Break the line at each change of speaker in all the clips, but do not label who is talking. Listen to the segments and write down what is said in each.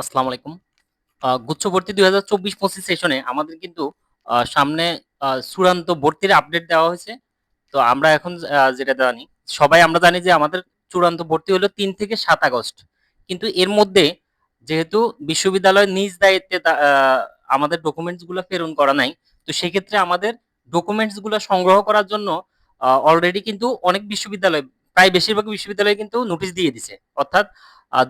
আসসালামু আলাইকুম। আহ, গুচ্ছ ভর্তি দুই হাজার চব্বিশ পঁচিশ সেশনে আমাদের কিন্তু সামনে চূড়ান্ত ভর্তির আপডেট দেওয়া হয়েছে। তো আমরা এখন যেটা জানি সবাই আমরা জানি যে আমাদের চূড়ান্ত ভর্তি হলো তিন থেকে সাত আগস্ট। কিন্তু এর মধ্যে যেহেতু বিশ্ববিদ্যালয় নিজ দায়িত্বে আমাদের ডকুমেন্টসগুলো প্রেরণ করা নাই তো সেক্ষেত্রে আমাদের ডকুমেন্টসগুলো সংগ্রহ করার জন্য অলরেডি কিন্তু অনেক বিশ্ববিদ্যালয় প্রায় বেশিরভাগ বিশ্ববিদ্যালয় কিন্তু নোটিশ দিয়ে দিছে। অর্থাৎ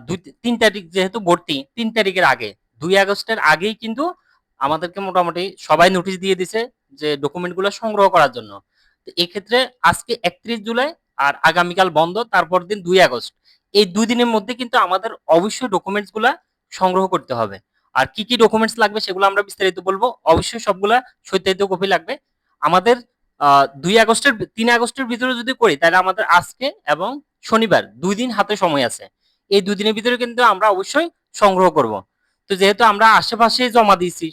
দুই, তিন তারিখ যেহেতু ভর্তি, তিন তারিখের আগে, দুই আগস্টের আগেই কিন্তু আমাদেরকে মোটামুটি সবাই নোটিশ দিয়ে দিছে যে ডকুমেন্টগুলো সংগ্রহ করার জন্য। তো এক্ষেত্রে আজকে একত্রিশ জুলাই আর আগামীকাল বন্ধ তারপর দিন দুই আগস্ট। এই দুই দিনের মধ্যে কিন্তু আমাদের অবশ্যই ডকুমেন্টসগুলা সংগ্রহ করতে হবে। আর কি কি ডকুমেন্টস লাগবে সেগুলো আমরা বিস্তারিত বলব। অবশ্যই সবগুলা সত্যায়িত কপি লাগবে। আমাদের দুই আগস্টের, তিন আগস্টের ভিতরে যদি করি, তাহলে আমাদের আজকে এবং শনিবার দুই দিন হাতে সময় আছে। এই দুই দিনের ভিতরে কিন্তু আমরা অবশ্যই সংগ্রহ করব। তো যেহেতু আমরা আশেপাশে জমা দিয়েছি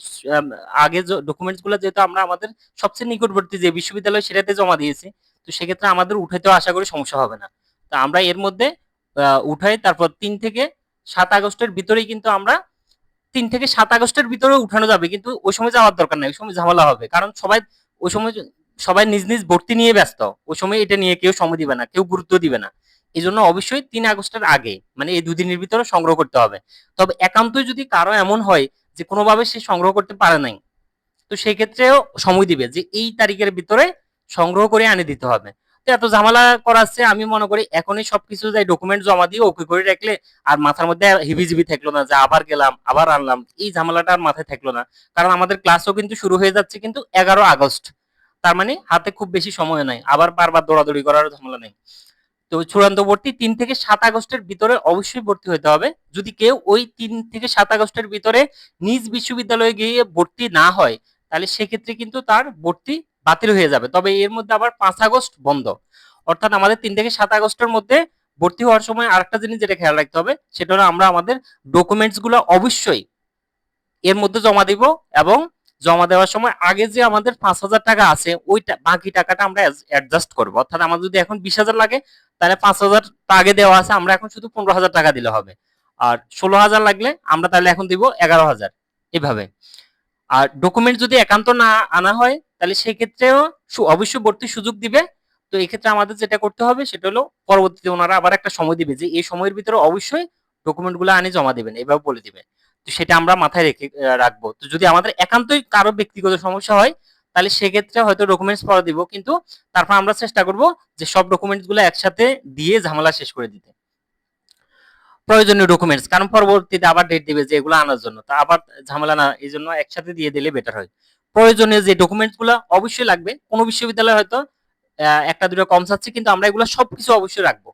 আগে ডকুমেন্টসগুলো যেহেতু আমরা আমাদের সবচেয়ে নিকটবর্তী যে বিশ্ববিদ্যালয় সেটাতে জমা দিয়েছি, তো সেক্ষেত্রে আমাদের উঠাইতেও আশা করি সমস্যা হবে না। তো আমরা এর মধ্যে উঠাই তারপর তিন থেকে সাত আগস্টের ভিতরেই কিন্তু আমরা তিন থেকে সাত আগস্টের ভিতরে উঠানো যাবে, কিন্তু ওই সময় যাওয়ার দরকার নাই, ওই সময় ঝামেলা হবে। কারণ সবাই ওই সময় সবাই নিজ নিজ ভর্তি নিয়ে ব্যস্ত, ওই সময় এটা নিয়ে কেউ সময় দিবে না, কেউ গুরুত্ব দিবে না। এই জন্য অবশ্যই তিন আগস্টের আগে মানে এই দুদিনের ভিতরে সংগ্রহ করতে হবে। তবে একান্তই যদি কারও এমন হয় যে কোনোভাবে সে সংগ্রহ করতে পারে নাই, তো সেই ক্ষেত্রেও সময় দিবে যে এই তারিখের ভিতরে সংগ্রহ করে আনে দিতে হবে। তো এত ঝামেলা করাচ্ছে, আমি মনে করি এখনই সবকিছু যাই ডকুমেন্ট জমা দিয়ে ওকে করে রাখলে আর মাথার মধ্যে হিবিজিবি থাকল না যে আবার গেলাম, আবার আনলাম, এই ঝামেলাটা আর মাথায় থাকল না। কারণ আমাদের ক্লাসও কিন্তু শুরু হয়ে যাচ্ছে কিন্তু এগারো আগস্ট। তার মানে হাতে খুব বেশি সময় নাই, আবার বারবার দৌড়াদৌড়ি করার ঝামেলা নেই। তো চূড়ান্ত ভর্তি তিন থেকে সাত আগস্টের ভিতরে অবশ্যই ভর্তি হতে হবে। যদি কেউ ওই তিন থেকে সাত আগস্টের ভিতরে নিজ বিশ্ববিদ্যালয়ে গিয়ে ভর্তি না হয়, তাহলে সেক্ষেত্রে কিন্তু তার ভর্তি বাতিল হয়ে যাবে। তবে এর মধ্যে আবার পাঁচ আগস্ট বন্ধ। অর্থাৎ আমাদের তিন থেকে সাত আগস্টের মধ্যে ভর্তি হওয়ার সময় আরেকটা জিনিস যেটা খেয়াল রাখতে হবে, সেটা হলো আমরা আমাদের ডকুমেন্টসগুলো অবশ্যই এর মধ্যে জমা দিব এবং জমা দেওয়ার সময় আগে যে আমাদের পাঁচ হাজার টাকা আছে, ওইটা বাকি টাকাটা আমরা অ্যাডজাস্ট করব। অর্থাৎ আমাদের যদি এখন বিশ হাজার লাগে, তাহলে পাঁচ হাজার আগে দেওয়া আছে, আমরা এখন শুধু পনেরো হাজার টাকা দিলে হবে। আর ষোলো হাজার লাগলে আমরা তাহলে এখন দিব এগারো হাজার, এভাবে। আর ডকুমেন্ট যদি একান্ত না আনা হয়, তাহলে সেই ক্ষেত্রেও অবশ্যই ভর্তির সুযোগ দিবে। তো এই ক্ষেত্রে আমাদের যেটা করতে হবে, সেটা হলো পরবর্তীতে ওনারা আবার একটা সময় দিবে যে, এই সময়ের ভিতরে অবশ্যই ডকুমেন্টগুলো আনি জমা দিবেন, এভাবে বলে দিবে। সেটা আমরা মাথায় রেখে রাখব। তো যদি আমাদের একান্তই কারও ব্যক্তিগত সমস্যা হয়, তাহলে সেক্ষেত্রে হয়তো ডকুমেন্টস পরে দিব, কিন্তু তারপর আমরা চেষ্টা করব যে সব ডকুমেন্টসগুলো একসাথে দিয়ে ঝামেলা শেষ করে দিতে। প্রয়োজনীয় ডকুমেন্টস কারণ পরবর্তীতে আবার ডেট দিবে যে এগুলো আনার জন্য। তা আবার ঝামেলা না, এই জন্য একসাথে দিয়ে দিলে বেটার হয়। প্রয়োজনীয় যে ডকুমেন্টসগুলো অবশ্যই লাগবে, কোনো বিশ্ববিদ্যালয় হয়তো একটা দুটো কম চাচ্ছে কিন্তু আমরা এগুলো সবকিছু অবশ্যই রাখব।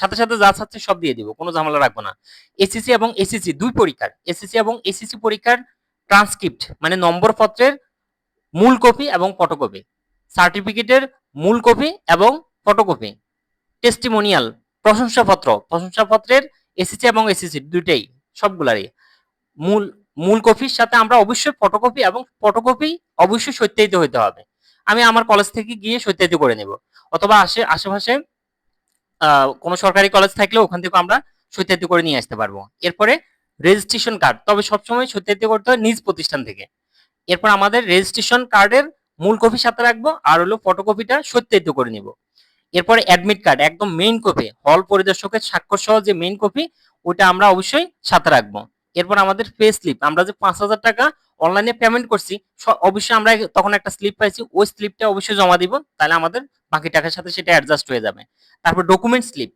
সাথে সাথে যা চাচ্ছে সব দিয়ে দিব, কোনো ঝামেলা রাখব না। এসিসি এবং এসিসি দুই পরীক্ষার এসিসি এবং এসিসি পরীক্ষার ট্রান্সক্রিপ্ট মানে নম্বর পত্রের মূল কপি এবং ফটোকপি সার্টিফিকেটের মূল কপি এবং ফটোকপি টেস্টিমোনিয়াল প্রশংসাপত্র, প্রশংসাপত্রের এসিসি এবং এসিসি দুইটাই, সবগুলারই। মূল মূল কপির সাথে আমরা অবশ্যই ফটোকপি এবং ফটোকপি অবশ্যই সত্যায়িত হতে হবে। আমি আমার কলেজ থেকে গিয়ে সত্যায়িত করে নেব, অথবা আশে আশেপাশে কোনো সরকারি কলেজ থাকলে ওখান থেকে আমরা সত্যায়িত করে নিয়ে আসতে পারব। এরপরে রেজিস্ট্রেশন কার্ড তবে সবসময় সত্যায়িত করতে হয় নিজ প্রতিষ্ঠান থেকে। এরপর আমাদের রেজিস্ট্রেশন কার্ডের মূল কপি সাথে রাখব, আর হলো ফটোকপিটা সত্যায়িত করে নিব। এরপরে অ্যাডমিট কার্ড একদম মেইন কপি হল পরিদর্শকের স্বাক্ষর সহ যে মেইন কপি ওটা আমরা অবশ্যই সাথে রাখব। এরপর আমাদের পে স্লিপ আমরা যে পাঁচ হাজার টাকা অনলাইনে পেমেন্ট করছি অবশ্যই আমরা তখন একটা স্লিপ পাইছি, ওই স্লিপটা অবশ্যই জমা দিব, তাহলে আমাদের বাকি টাকার সাথে সেটা অ্যাডজাস্ট হয়ে যাবে। তারপর ডকুমেন্ট স্লিপ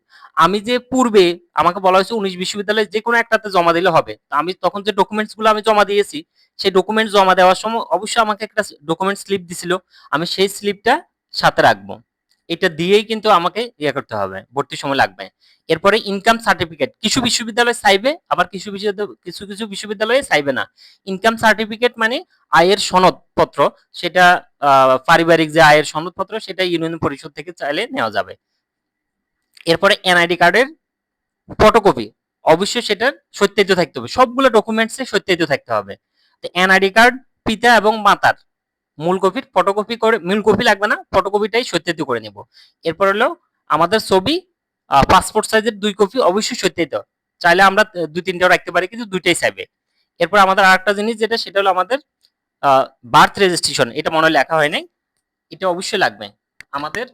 আমি যে পূর্বে আমাকে বলা হয়েছে উনিশ বিশ্ববিদ্যালয়ে যে কোনো একটাতে জমা দিলে হবে। তো আমি তখন যে ডকুমেন্টসগুলো আমি জমা দিয়েছি, সেই ডকুমেন্ট জমা দেওয়ার সময় অবশ্যই আমাকে একটা ডকুমেন্ট স্লিপ দিছিল। আমি সেই স্লিপটা সাথে রাখব। এটা দিয়েই কিন্তু আমাকে ইয়ে করতে হবে ভর্তির সময় লাগবে। এরপরে ইনকাম সার্টিফিকেট কিছু বিশ্ববিদ্যালয়ে চাইবে, আবার কিছু কিছু কিছু বিশ্ববিদ্যালয়ে চাইবে না। ইনকাম সার্টিফিকেট মানে আয়ের সনদপত্র সেটা পারিবারিক যে আয়ের সনদপত্র সেটা ইউনিয়ন পরিষদ থেকে চাইলে নেওয়া যাবে। এরপরে এনআইডি কার্ডের ফটোকপি, অবশ্যই সেটার সত্যায়িত থাকতে হবে। সবগুলো ডকুমেন্টসে সত্যায়িত থাকতে হবে। তো এনআইডি কার্ড, পিতা এবং মাতার মূল কপির ফটোকপি করে, মূল কপি লাগবে না, ফটোকপিটাই সত্যায়িত করে নেব। এরপর হলো আমাদের ছবি পাসপোর্ট সাইজের দুই কপি অবশ্যই সত্যায়িত। চাইলে আমরা দুই তিনটাও রাখতে পারি, কিন্তু দুইটাই চাইবে। এরপর আমাদের আরেকটা জিনিস যেটা, সেটা হলো আমাদের বার্থ রেজিস্ট্রেশন এটা মনে হয় লেখা হয় নাই এটা অবশ্যই লাগবে। আমাদের